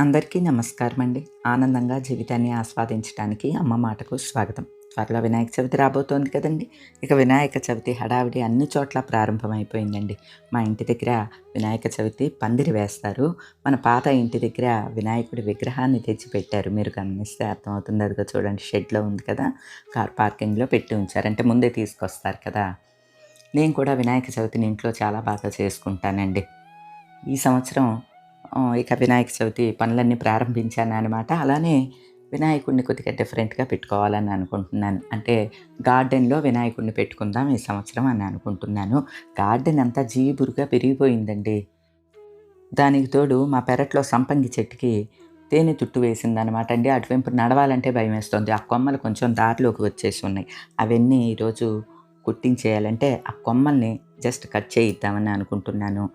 అందరికీ నమస్కారం అండి ఆనందంగా జీవితాన్ని ఆస్వాదించడానికి అమ్మ మాటకు స్వాగతం. త్వరలో వినాయక చవితి రాబోతోంది కదండి. ఇక వినాయక చవితి హడావిడి అన్ని చోట్ల ప్రారంభమైపోయిందండి. మా ఇంటి దగ్గర వినాయక చవితి పందిరి వేస్తారు. మన పాత ఇంటి దగ్గర వినాయకుడి విగ్రహాన్ని తెచ్చి పెట్టారు మీరు గమనిస్తే అర్థమవుతుంది. అదిగో చూడండి షెడ్లో ఉంది కదా. కార్ పార్కింగ్లో పెట్టి ఉంచారు. అంటే ముందే తీసుకొస్తారు కదా. నేను కూడా వినాయక చవితిని ఇంట్లో చాలా బాగా చేసుకుంటానండి. ఈ సంవత్సరం ఇక వినాయక చవితి పనులన్నీ ప్రారంభించాను అనమాట అలానే వినాయకుడిని కొద్దిగా డిఫరెంట్గా పెట్టుకోవాలని అనుకుంటున్నాను. అంటే గార్డెన్లో వినాయకుడిని పెట్టుకుందాం ఈ సంవత్సరం అని అనుకుంటున్నాను. గార్డెన్ అంతా జీబురుగా పెరిగిపోయిందండి. దానికి తోడు మా పెరట్లో సంపంగి చెట్టుకి తేనె తుట్టు వేసిందనమాట అండి. అటువైపు నడవాలంటే భయం వేస్తుంది ఆ కొమ్మలు కొంచెం దారిలోకి వచ్చేసి ఉన్నాయి. అవన్నీ ఈరోజు కుట్టించేయాలంటే ఆ కొమ్మల్ని జస్ట్ కట్ చేయిద్దామని అనుకుంటున్నాను.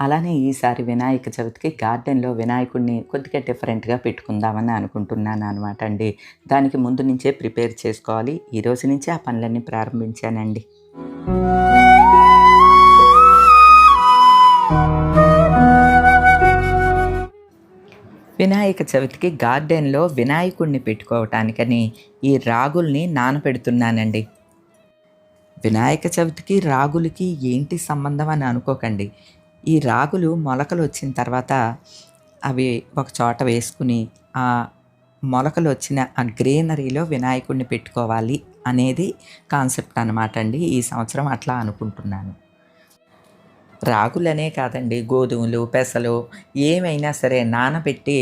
అలానే ఈసారి వినాయక చవితికి గార్డెన్లో వినాయకుడిని కొద్దిగా డిఫరెంట్గా పెట్టుకుందామని అనుకుంటున్నాను అనమాట అండి. దానికి ముందు నుంచే ప్రిపేర్ చేసుకోవాలి. ఈ రోజు నుంచే ఆ పనులన్నీ ప్రారంభించానండి. వినాయక చవితికి గార్డెన్లో వినాయకుడిని పెట్టుకోవటానికని ఈ రాగుల్ని నానపెడుతున్నానండి. వినాయక చవితికి రాగులకి ఏంటి సంబంధం అని అనుకోకండి. ఈ రాగులు మొలకలు వచ్చిన తర్వాత అవి ఒక చోట వేసుకుని ఆ మొలకలు వచ్చిన ఆ గ్రీనరీలో వినాయకుడిని పెట్టుకోవాలి అనేది కాన్సెప్ట్ అనమాట అండి. ఈ సంవత్సరం అట్లా అనుకుంటున్నాను. రాగులనే కాదండి గోధుమలు పెసలు ఏమైనా సరే నానబెట్టి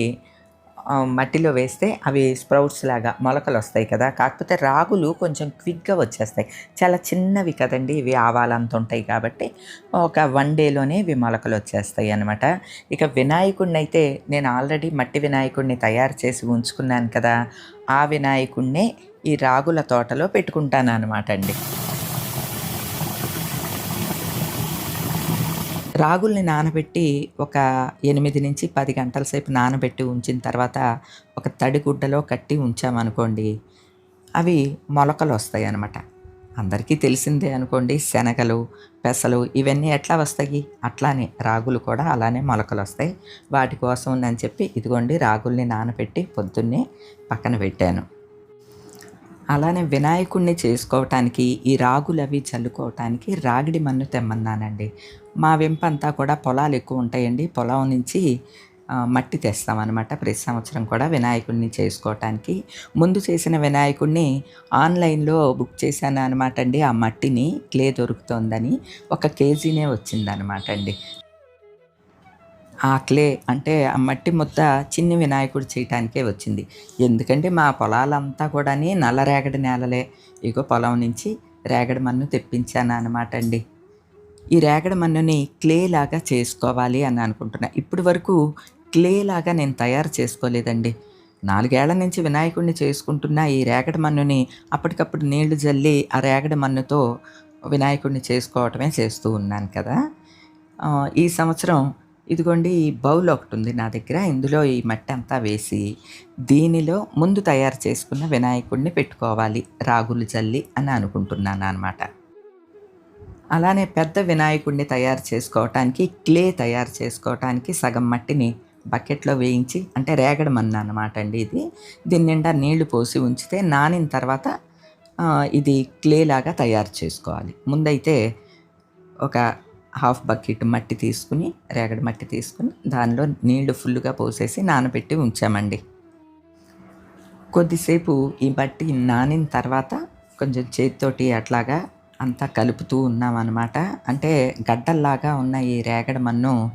మట్టిలో వేస్తే అవి స్ప్రౌట్స్ లాగా మొలకలు వస్తాయి కదా. కాకపోతే రాగులు కొంచెం క్విక్గా వచ్చేస్తాయి. చాలా చిన్నవి కదండి. ఇవి ఆవాలంత ఉంటాయి కాబట్టి ఒక వన్ డేలోనే ఇవి మొలకలు వచ్చేస్తాయి అనమాట ఇక వినాయకుడిని అయితే నేను ఆల్రెడీ మట్టి వినాయకుడిని తయారు చేసి ఉంచుకున్నాను కదా. ఆ వినాయకుడినే ఈ రాగుల తోటలో పెట్టుకుంటాను అనమాట అండి. రాగుల్ని నానబెట్టి ఒక ఎనిమిది నుంచి పది గంటల సేపు నానబెట్టి ఉంచిన తర్వాత ఒక తడి గుడ్డలో కట్టి ఉంచామనుకోండి అవి మొలకలు వస్తాయి అన్నమాట. అందరికీ తెలిసిందే అనుకోండి శనగలు పెసలు ఇవన్నీ ఎట్లా వస్తాయి? అట్లానే రాగులు కూడా అలానే మొలకలు వస్తాయి. వాటి కోసం అని చెప్పి ఇదిగోండి రాగుల్ని నానబెట్టి పొద్దున్నే పక్కన పెట్టాను. అలానే వినాయకుడిని చేసుకోవటానికి ఈ రాగులు అవి చల్లుకోవటానికి రాగిడి మన్ను తెమ్మన్నానండి. మా వెంపంతా కూడా పొలాలు ఎక్కువ ఉంటాయండి. పొలం నుంచి మట్టి తెస్తామన్నమాట. ప్రతి సంవత్సరం కూడా వినాయకుడిని చేసుకోవటానికి. ముందు చేసిన వినాయకుడిని ఆన్లైన్లో బుక్ చేశాను అనమాట అండి. ఆ మట్టిని క్లే దొరుకుతోందని. ఒక కేజీనే వచ్చిందనమాట అండి. ఆ క్లే అంటే ఆ మట్టి ముద్ద చిన్ని వినాయకుడు చేయటానికే వచ్చింది. ఎందుకంటే మా పొలాలంతా కూడా నల్ల రేగడి నేలలే. ఇగో పొలం నుంచి రేగడి మన్ను తెప్పించాను అనమాట అండి. ఈ రేగడి మన్నుని క్లే లాగా చేసుకోవాలి అని అనుకుంటున్నా. ఇప్పటి వరకు క్లే లాగా నేను తయారు చేసుకోలేదండి. నాలుగేళ్ళ నుంచి వినాయకుడిని చేసుకుంటున్న ఈ రేగడి మన్నుని అప్పటికప్పుడు నీళ్ళు జల్లి ఆ రేగడి మన్నుతో వినాయకుడిని చేసుకోవటమే చేస్తూ ఉన్నాను కదా. ఈ సంవత్సరం ఇదిగోండి ఈ బౌల్ ఒకటి ఉంది నా దగ్గర. ఇందులో ఈ మట్టి అంతా వేసి దీనిలో ముందు తయారు చేసుకున్న వినాయకుడిని పెట్టుకోవాలి. రాగులు జల్లి అని అనుకుంటున్నాను అనమాట అలానే పెద్ద వినాయకుడిని తయారు చేసుకోవటానికి క్లే తయారు చేసుకోవటానికి సగం మట్టిని బకెట్లో వేయించి అంటే రేగడమన్న అనమాట అండి ఇది. దీని నిండా నీళ్ళు పోసి ఉంచితే నానిన తర్వాత ఇది క్లే లాగా తయారు చేసుకోవాలి. ముందైతే ఒక హాఫ్ బకెట్ మట్టి తీసుకుని రేగడి మట్టి తీసుకుని దానిలో నీళ్ళు ఫుల్గా పోసేసి నానబెట్టి ఉంచామండి. కొద్దిసేపు ఈ మట్టి నానిన తర్వాత కొంచెం చేతితోటి అట్లాగా అంతా కలుపుతూ ఉన్నామన్నమాట. అంటే గడ్డల్లాగా ఉన్న ఈ రేగడి మన్ను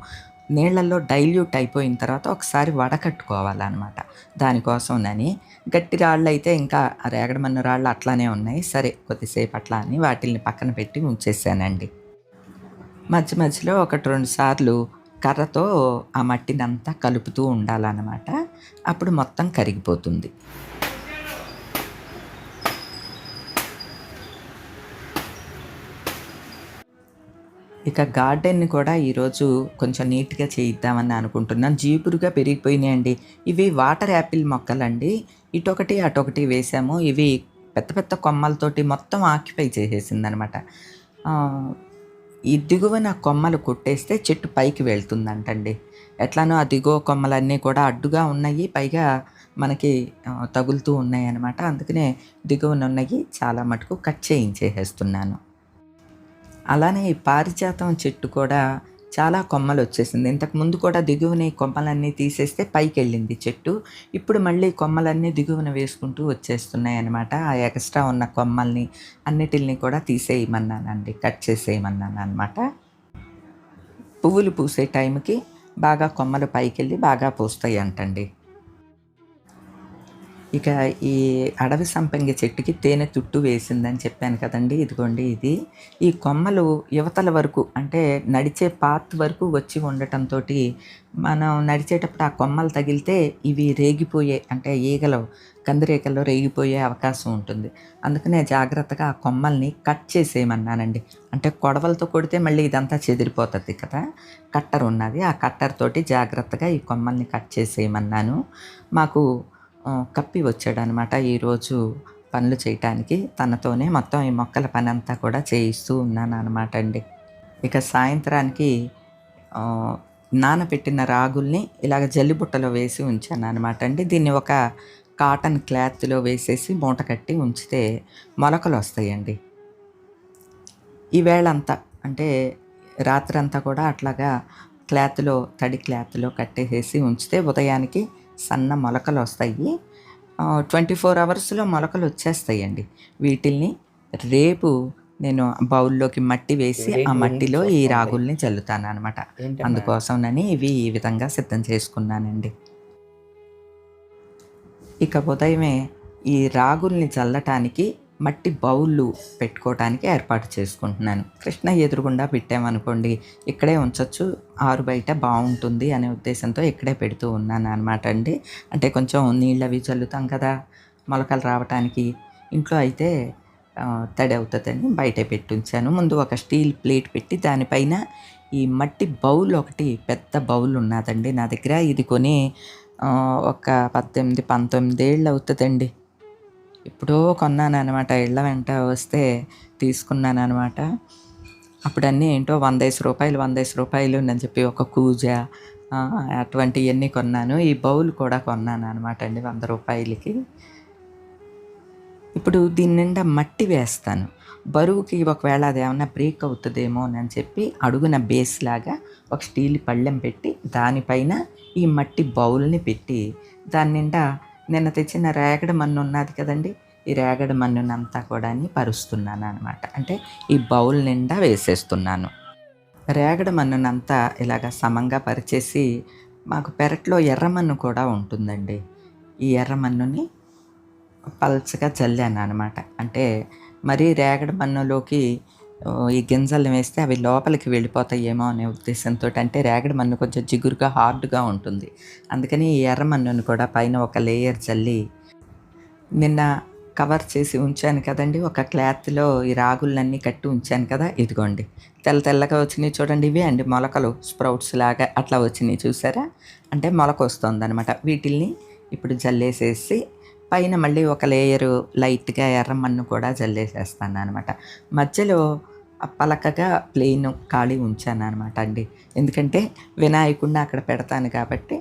నీళ్ళల్లో డైల్యూట్ అయిపోయిన తర్వాత ఒకసారి వడకట్టుకోవాలన్నమాట. దానికోసం నని గట్టి రాళ్ళు అయితే ఇంకా ఆ మన్ను రాళ్ళు అట్లానే ఉన్నాయి. సరే కొద్దిసేపు అట్లా అని వాటిని పక్కన పెట్టి ఉంచేసానండి. మధ్య మధ్యలో ఒకటి రెండు సార్లు కర్రతో ఆ మట్టిని అంతా కలుపుతూ ఉండాలన్నమాట. అప్పుడు మొత్తం కరిగిపోతుంది. ఇక గార్డెన్ని కూడా ఈరోజు కొంచెం నీట్గా చేయిద్దామని అనుకుంటున్నాను. జీపురుగా పెరిగిపోయినాయండి. ఇవి వాటర్ యాపిల్ మొక్కలండి. ఇటొకటి అటొకటి వేసాము. ఇవి పెద్ద పెద్ద కొమ్మలతోటి మొత్తం ఆక్యుపై చేసేసిందనమాట ఈ దిగువన కొమ్మలు కొట్టేస్తే చెట్టు పైకి వెళ్తుందంటండి. ఎట్లానో ఆ దిగువ కొమ్మలన్నీ కూడా అడ్డుగా ఉన్నాయి. పైగా మనకి తగులుతూ ఉన్నాయి అన్నమాట అందుకనే దిగువన ఉన్నాయి చాలా మటుకు కట్ చేయించేసేస్తున్నాను. అలానే ఈ పారిజాతం చెట్టు కూడా చాలా కొమ్మలు వచ్చేసింది ఇంతకు ముందు కూడా దిగువన ఈ కొమ్మలన్నీ తీసేస్తే పైకి వెళ్ళింది చెట్టు. ఇప్పుడు మళ్ళీ కొమ్మలన్నీ దిగువన వేసుకుంటూ వచ్చేస్తున్నాయి అనమాట ఆ ఎక్స్ట్రా ఉన్న కొమ్మల్ని అన్నిటిని కూడా తీసేయమన్నానండి. కట్ చేసేయమన్నాను అనమాట పువ్వులు పూసే టైంకి బాగా కొమ్మలు పైకి వెళ్ళి బాగా పూస్తాయి అంటండి ఇక ఈ అడవి సంపంగి చెట్టుకి తేనె తుట్టు వేసిందని చెప్పాను కదండి. ఇదిగోండి ఇది. ఈ కొమ్మలు యువతల వరకు అంటే నడిచే పాత్ వరకు వచ్చి ఉండటంతో మనం నడిచేటప్పుడు ఆ కొమ్మలు తగిలితే ఇవి రేగిపోయే అంటే ఈగలు కందిరేకల్లో రేగిపోయే అవకాశం ఉంటుంది. అందుకనే జాగ్రత్తగా ఆ కొమ్మల్ని కట్ చేసేయమన్నానండి. అంటే కొడవలతో కొడితే మళ్ళీ ఇదంతా చెదిరిపోతుంది కదా. కట్టర్ ఉన్నది. ఆ కట్టర్ తోటి జాగ్రత్తగా ఈ కొమ్మల్ని కట్ చేసేయమన్నాను. మాకు కప్పి వచ్చాడనమాట ఈరోజు పనులు చేయటానికి. తనతోనే మొత్తం ఈ మొక్కల పని అంతా కూడా చేయిస్తూ ఉన్నాను అనమాట అండి. ఇక సాయంత్రానికి నానబెట్టిన రాగుల్ని ఇలాగ జల్లిబుట్టలో వేసి ఉంచాను అనమాట అండి. దీన్ని ఒక కాటన్ క్లాత్లో వేసేసి మూట కట్టి ఉంచితే మొలకలు వస్తాయండి. ఈవేళంతా అంటే రాత్రంతా కూడా అట్లాగా క్లాత్లో తడి క్లాత్లో కట్టేసేసి ఉంచితే ఉదయానికి సన్న మొలకలు వస్తాయి. ట్వంటీ ఫోర్ అవర్స్లో మొలకలు వచ్చేస్తాయండి. వీటిల్ని రేపు నేను బౌల్లోకి మట్టి వేసి ఆ మట్టిలో ఈ రాగుల్ని చల్లుతాను అనమాట అందుకోసంనని ఇవి ఈ విధంగా సిద్ధం చేసుకున్నానండి. ఇక ఉదయమే ఈ రాగుల్ని చల్లటానికి మట్టి బౌళ్ళు పెట్టుకోవటానికి ఏర్పాటు చేసుకుంటున్నాను. కృష్ణ ఎదురుగుండా పెట్టామనుకోండి ఇక్కడే ఉంచొచ్చు ఆరు బయట బాగుంటుంది అనే ఉద్దేశంతో ఇక్కడే పెడుతూ ఉన్నాను అనమాట అండి. అంటే కొంచెం నీళ్ళు అవి చల్లుతాం కదా మొలకలు రావటానికి. ఇంట్లో అయితే తడి అవుతుందని బయట పెట్టించాను. ముందు ఒక స్టీల్ ప్లేట్ పెట్టి దానిపైన ఈ మట్టి బౌల్ ఒకటి పెద్ద బౌల్ ఉన్నదండి నా దగ్గర. ఇది కొని ఒక పద్దెనిమిది పంతొమ్మిది ఏళ్ళు అవుతుందండి. ఎప్పుడో కొన్నాను అనమాట ఇళ్ళ వెంట వస్తే తీసుకున్నాను అనమాట అప్పుడన్నీ ఏంటో ఏంటో వందేసి రూపాయలు వందేసి రూపాయలు అని చెప్పి ఒక కూజ అటువంటివన్నీ కొన్నాను. ఈ బౌల్ కూడా కొన్నాను అనమాట అండి వంద రూపాయలకి. ఇప్పుడు దీని నిండా మట్టి వేస్తాను. బరువుకి ఒకవేళ అది ఏమన్నా బ్రేక్ అవుతుందేమో అని చెప్పి అడుగున బేస్ లాగా ఒక స్టీల్ పళ్ళెం పెట్టి దానిపైన ఈ మట్టి బౌల్ని పెట్టి దాని నిండా నిన్న తెచ్చిన రేగడి మన్ను ఉన్నది కదండి ఈ రేగడి మన్నునంతా కూడా పరుస్తున్నాను అనమాట అంటే ఈ బౌల్ నిండా వేసేస్తున్నాను. రేగడి మన్నునంతా ఇలాగ సమంగా పరిచేసి మాకు పెరట్లో ఎర్రమన్ను కూడా ఉంటుందండి. ఈ ఎర్రమన్నుని పల్చగా చల్లాను అనమాట అంటే మరీ రేగడి మన్నులోకి ఈ గింజలు వేస్తే అవి లోపలికి వెళ్ళిపోతాయేమో అనే ఉద్దేశంతో అంటే రేగడి మన్ను కొంచెం జిగురుగా హార్డ్గా ఉంటుంది. అందుకని ఈ ఎర్ర మన్నును కూడా పైన ఒక లేయర్ చల్లి నిన్న కవర్ చేసి ఉంచాను కదండి ఒక క్లాత్లో ఈ రాగులన్నీ కట్టి ఉంచాను కదా ఇదిగోండి. తెల్ల తెల్లగా వచ్చినాయి చూడండి ఇవే అండి మొలకలు స్ప్రౌట్స్ లాగా అట్లా వచ్చినాయి చూసారా? అంటే మొలక వస్తుంది అనమాట వీటిల్ని ఇప్పుడు జల్లేసేసి పైన మళ్ళీ ఒక లేయరు లైట్గా ఎర్రమన్ను కూడా జల్లేసేస్తాను అనమాట మధ్యలో పలకగా ప్లెయిన్ ఖాళీ ఉంచాను అనమాట అండి. ఎందుకంటే వినాయకుడిని అక్కడ పెడతాను కాబట్టి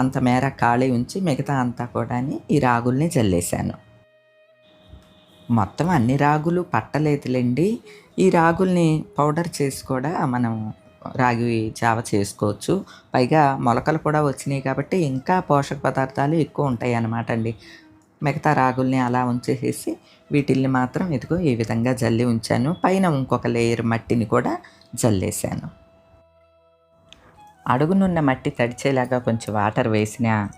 అంత మేర ఖాళీ ఉంచి మిగతా అంతా కూడా ఈ రాగుల్ని జల్లేశాను. మొత్తం అన్ని రాగులు పట్టలేదులేండి. ఈ రాగుల్ని పౌడర్ చేసి కూడా మనం రాగి జావ చేసుకోవచ్చు. పైగా మొలకలు కూడా వచ్చినాయి కాబట్టి ఇంకా పోషక పదార్థాలు ఎక్కువ ఉంటాయి అన్నమాట అండి. మిగతా రాగుల్ని అలా ఉంచేసేసి వీటిల్ని మాత్రం ఇదిగో ఈ విధంగా జల్లి ఉంచాను. పైన ఇంకొక లేయర్ మట్టిని కూడా జల్లేశాను అడుగునున్న మట్టి తడిచేలాగా కొంచెం వాటర్ వేసిన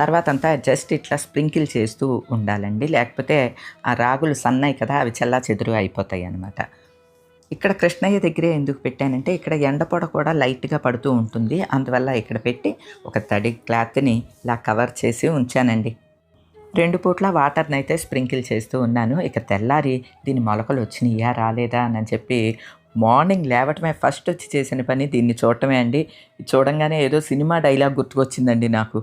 తర్వాత అంతా జస్ట్ ఇట్లా స్ప్రింకిల్ చేస్తూ ఉండాలండి. లేకపోతే ఆ రాగులు సన్నాయి కదా అవి చల్లా చెదురు అయిపోతాయి అన్నమాట. ఇక్కడ కృష్ణయ్య దగ్గరే ఎందుకు పెట్టానంటే ఇక్కడ ఎండపొడ కూడా లైట్గా పడుతూ ఉంటుంది. అందువల్ల ఇక్కడ పెట్టి ఒక తడి క్లాత్ని ఇలా కవర్ చేసి ఉంచానండి. రెండు పూట్ల వాటర్ని అయితే స్ప్రింకిల్ చేస్తూ ఉన్నాను. ఇక తెల్లారి దీని మొలకలు వచ్చినాయా రాలేదా అని చెప్పి మార్నింగ్ లేవటమే ఫస్ట్ వచ్చి చేసిన పని దీన్ని చూడటమే అండి. చూడంగానే ఏదో సినిమా డైలాగ్ గుర్తుకొచ్చిందండి నాకు.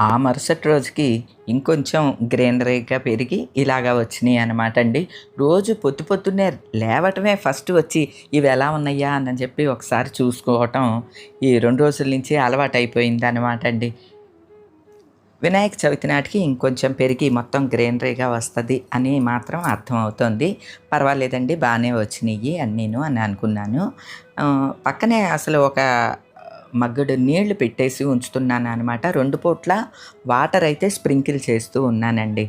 ఆ మరుసటి రోజుకి ఇంకొంచెం గ్రీనరీగా పెరిగి ఇలాగా వచ్చినాయి అనమాట అండి. రోజు పొద్దు పొద్దున్నే లేవటమే ఫస్ట్ వచ్చి ఇవి ఎలా ఉన్నాయా? అని చెప్పి ఒకసారి చూసుకోవటం ఈ రెండు రోజుల నుంచి అలవాటు అయిపోయింది అనమాట అండి. వినాయక చవితి నాటికి ఇంకొంచెం పెరిగి మొత్తం గ్రీనరీగా వస్తుంది అని మాత్రం అర్థమవుతుంది పర్వాలేదండి బాగానే వచ్చినాయి అని నేను అని అనుకున్నాను. పక్కనే అసలు ఒక మగ్గుడు నీళ్ళు పెట్టేసి ఉంచుతున్నాను అనమాట రెండు పూట్ల వాటర్ అయితే స్ప్రింకిల్ చేస్తూ ఉన్నానండి.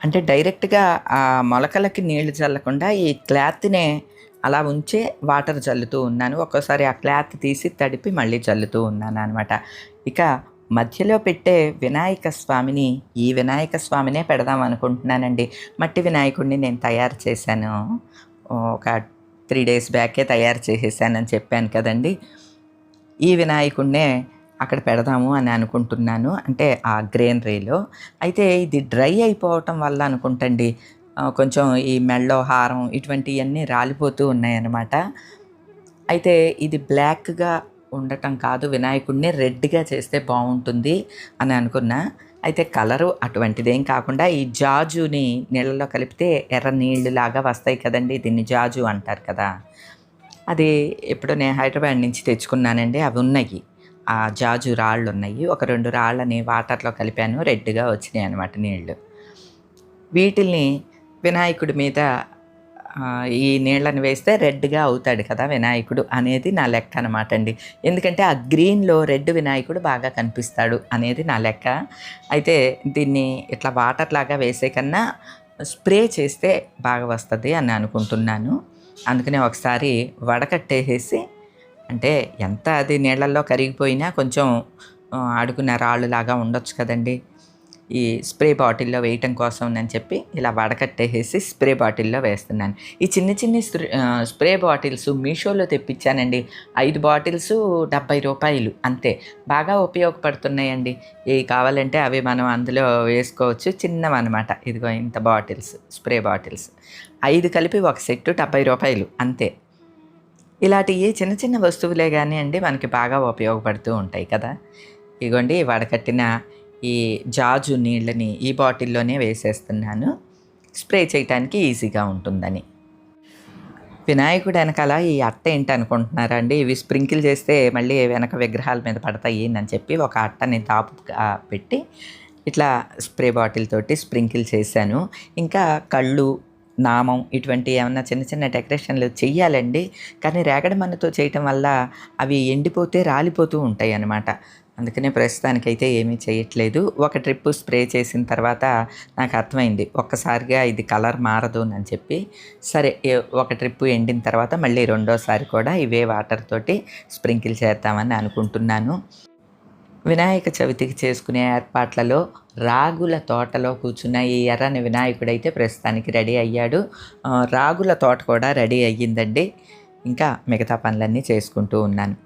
అంటే డైరెక్ట్గా ఆ మొలకలకి నీళ్ళు చల్లకుండా ఈ క్లాత్నే అలా ఉంచే వాటర్ చల్లుతూ ఉన్నాను. ఒక్కోసారి ఆ క్లాత్ తీసి తడిపి మళ్ళీ చల్లుతూ ఉన్నాను అనమాట ఇక మధ్యలో పెట్టే వినాయక స్వామిని ఈ వినాయక స్వామినే పెడదాం అనుకుంటున్నానండి. మట్టి వినాయకుడిని నేను తయారు చేశాను. ఒక త్రీ డేస్ బ్యాకే తయారు చేసేసానని చెప్పాను కదండి. ఈ వినాయకుడినే అక్కడ పెడదాము అని అనుకుంటున్నాను అంటే ఆ గ్రీనరీలో అయితే ఇది డ్రై అయిపోవటం వల్ల అనుకుంటండి కొంచెం ఈ మెళ్ళో హారం ఇటువంటివన్నీ రాలిపోతూ ఉన్నాయన్నమాట. అయితే ఇది బ్లాక్గా ఉండటం కాదు వినాయకుడిని రెడ్గా చేస్తే బాగుంటుంది అని అనుకున్నా. అయితే కలరు అటువంటిదేం కాకుండా ఈ జాజుని నీళ్ళలో కలిపితే ఎర్ర నీళ్ళు లాగా వస్తాయి కదండి దీన్ని జాజు అంటారు కదా. అది ఇప్పుడు నేను హైదరాబాద్ నుంచి తెచ్చుకున్నానండి. అవి ఉన్నాయి. ఆ జాజు రాళ్ళు ఉన్నాయి. ఒక రెండు రాళ్ళని వాటర్లో కలిపాను. రెడ్గా వచ్చినాయి అనమాట నీళ్ళు వీటిల్ని వినాయకుడి మీద ఈ నీళ్ళని వేస్తే రెడ్గా అవుతాడు కదా వినాయకుడు అనేది నా లెక్క అనమాట అండి. ఎందుకంటే ఆ గ్రీన్లో రెడ్ వినాయకుడు బాగా కనిపిస్తాడు అనేది నా లెక్క. అయితే దీన్ని ఇట్లా వాటర్ లాగా వేసే కన్నా స్ప్రే చేస్తే బాగా వస్తుంది అని అనుకుంటున్నాను. అందుకనే ఒకసారి వడకట్టేసేసి అంటే ఎంత అది నీళ్ళల్లో కరిగిపోయినా కొంచెం ఆడుకునే అడుగున రాళ్ళు లాగా ఉండొచ్చు కదండి. ఈ స్ప్రే బాటిల్లో వేయటం కోసం అని చెప్పి ఇలా వడకట్టేసేసి స్ప్రే బాటిల్లో వేస్తున్నాను. ఈ చిన్న చిన్న స్ప్రే- స్ప్రే బాటిల్స్ మీషోలో తెప్పించానండి. ఐదు బాటిల్స్ డెబ్బై రూపాయలు అంతే. బాగా ఉపయోగపడుతున్నాయండి. ఏ కావాలంటే అవి మనం అందులో వేసుకోవచ్చు. చిన్నవన్నమాట. ఇదిగో ఇంత బాటిల్స్ స్ప్రే బాటిల్స్. ఐదు కలిపి ఒక సెట్ డెబ్బై రూపాయలు అంతే. ఇలాంటి ఏ చిన్న చిన్న వస్తువులే కానీ అండి మనకి బాగా ఉపయోగపడుతూ ఉంటాయి కదా. ఇగోండి వడకట్టిన ఈ జాజు నీళ్ళని ఈ బాటిల్లోనే వేసేస్తున్నాను. స్ప్రే చేయటానికి ఈజీగా ఉంటుందని. వినాయకుడు వెనకాల ఈ అట్ట ఏంటి అనుకుంటున్నారా అండి ఇవి స్ప్రింకిల్ చేస్తే మళ్ళీ వెనక విగ్రహాల మీద పడతాయి అని చెప్పి ఒక అట్టని దాపుగా పెట్టి ఇట్లా స్ప్రే బాటిల్ తోటి స్ప్రింకిల్ చేశాను. ఇంకా కళ్ళు నామం ఇటువంటి ఏమన్నా చిన్న చిన్న డెకరేషన్లు చెయ్యాలండి. కానీ రేగడి మన్నుతో చేయటం వల్ల అవి ఎండిపోతే రాలిపోతూ ఉంటాయి అన్నమాట అందుకనే ప్రస్తుతానికైతే ఏమీ చేయట్లేదు. ఒక ట్రిప్ స్ప్రే చేసిన తర్వాత నాకు అర్థమైంది ఒక్కసారిగా ఇది కలర్ మారదు అని చెప్పి. సరే ఒక ట్రిప్ ఎండిన తర్వాత మళ్ళీ రెండోసారి కూడా ఇవే వాటర్ తోటి స్ప్రింకిల్ చేద్దామని అనుకుంటున్నాను. వినాయక చవితికి చేసుకునే ఏర్పాట్లలో రాగుల తోటలో కూర్చున్న ఈ ఎర్రని వినాయకుడైతే ప్రస్తుతానికి రెడీ అయ్యాడు. రాగుల తోట కూడా రెడీ అయ్యిందండి. ఇంకా మిగతా పనులన్నీ చేసుకుంటూ ఉన్నాను.